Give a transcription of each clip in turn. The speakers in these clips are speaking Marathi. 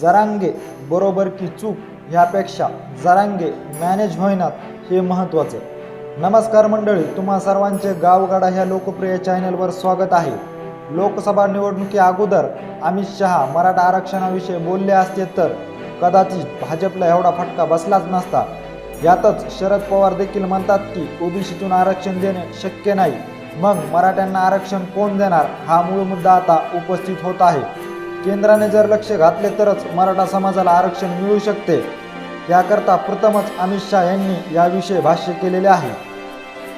जरांगे बरोबर की चूक ह्यापेक्षा जरांगे मॅनेज होईनात हे महत्त्वाचं नमस्कार मंडळी तुम्हा सर्वांचे गावगाडा ह्या लोकप्रिय चॅनलवर स्वागत आहे. लोकसभा निवडणुकी अगोदर अमित शहा मराठा आरक्षणाविषयी बोलले असते तर कदाचित भाजपला एवढा फटका बसलाच नसता. यातच शरद पवार देखील म्हणतात की ओबीसीतून आरक्षण देणे शक्य नाही. मग मराठ्यांना आरक्षण कोण देणार? हा मूळ मुद्दा आता उपस्थित होत आहे. केंद्राने जर लक्ष घातले तरच मराठा समाजाला आरक्षण मिळू शकते. याकरता प्रथमच अमित शहा यांनी याविषयी भाष्य केलेले आहे.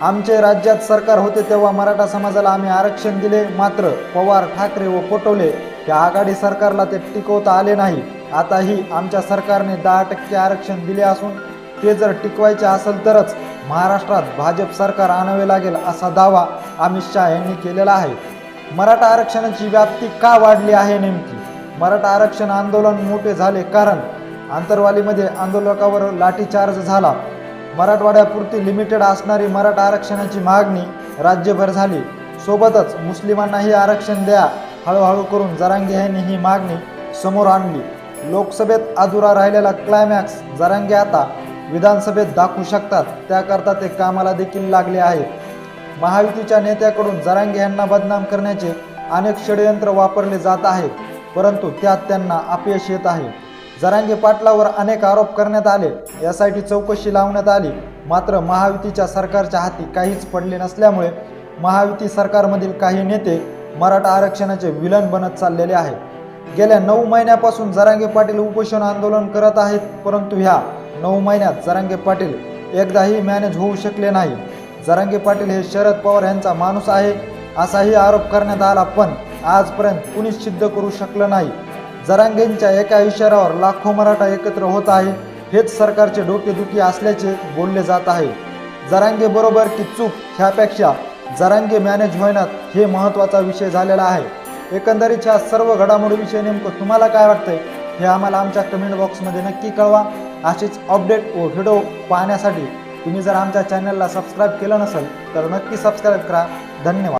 आमचे राज्यात सरकार होते तेव्हा मराठा समाजाला आम्ही आरक्षण दिले मात्र पवार ठाकरे व पटोले या आघाडी सरकारला ते टिकवता आले नाही. आताही आमच्या सरकारने दहा टक्के आरक्षण दिले असून ते जर टिकवायचे असेल तरच महाराष्ट्रात भाजप सरकार आणावे लागेल असा दावा अमित शहा यांनी केलेला आहे. मराठा आरक्षणाची व्याप्ती का वाढली आहे नेमकी? मराठा आरक्षण आंदोलन मोठे झाले कारण आंतरवालीमध्ये आंदोलकावर लाठीचार्ज झाला. मराठवाड्यापुरती लिमिटेड असणारी मराठा आरक्षणाची मागणी राज्यभर झाली. सोबतच मुस्लिमांनाही आरक्षण द्या हळूहळू करून जरांगे यांनी ही मागणी समोर आणली. लोकसभेत अधुरा राहिलेला क्लायमॅक्स जरांगे आता विधानसभेत दाखवू शकतात. त्याकरता ते कामाला देखील लागले आहेत. महायुतीच्या नेत्याकडून जरांगे यांना बदनाम करण्याचे अनेक षडयंत्र वापरले जात आहे परंतु त्यात त्यांना अपयश येत आहे. जरांगे पाटलावर अनेक आरोप करण्यात आले. यासाठी चौकशी लावण्यात आली. मात्र महायुतीच्या सरकारच्या हाती काहीच पडले नसल्यामुळे महायुती सरकारमधील काही नेते मराठा आरक्षणाचे विलन बनत चाललेले आहेत. गेल्या नऊ महिन्यापासून जरांगे पाटील उपोषण आंदोलन करत आहेत परंतु ह्या नऊ महिन्यात जरांगे पाटील एकदाही मॅनेज होऊ शकले नाही. जरांगे पाटील हे शरद पवार यांचा माणूस आहे असाही आरोप करण्यात आला पण आजपर्यंत कुणीच सिद्ध करू शकलं नाही. जरांगेंच्या एका इशाऱ्यावर लाखो मराठा एकत्र होत आहे हेच सरकारचे डोकेदुखी असल्याचे बोलले जात आहे. जरांगे बरोबर की चूक ह्यापेक्षा जरांगे मॅनेज होण्यात हे महत्त्वाचा विषय झालेला आहे. एकंदरीत ह्या सर्व घडामोडीविषयी नेमकं तुम्हाला काय वाटतंय हे आम्हाला आमच्या कमेंट बॉक्समध्ये नक्की कळवा. अशीच अपडेट व व्हिडिओ पाहण्यासाठी तुम्ही जर आमच्या चॅनलला सबस्क्राईब केलं नसेल तर नक्की सबस्क्राईब करा. धन्यवाद.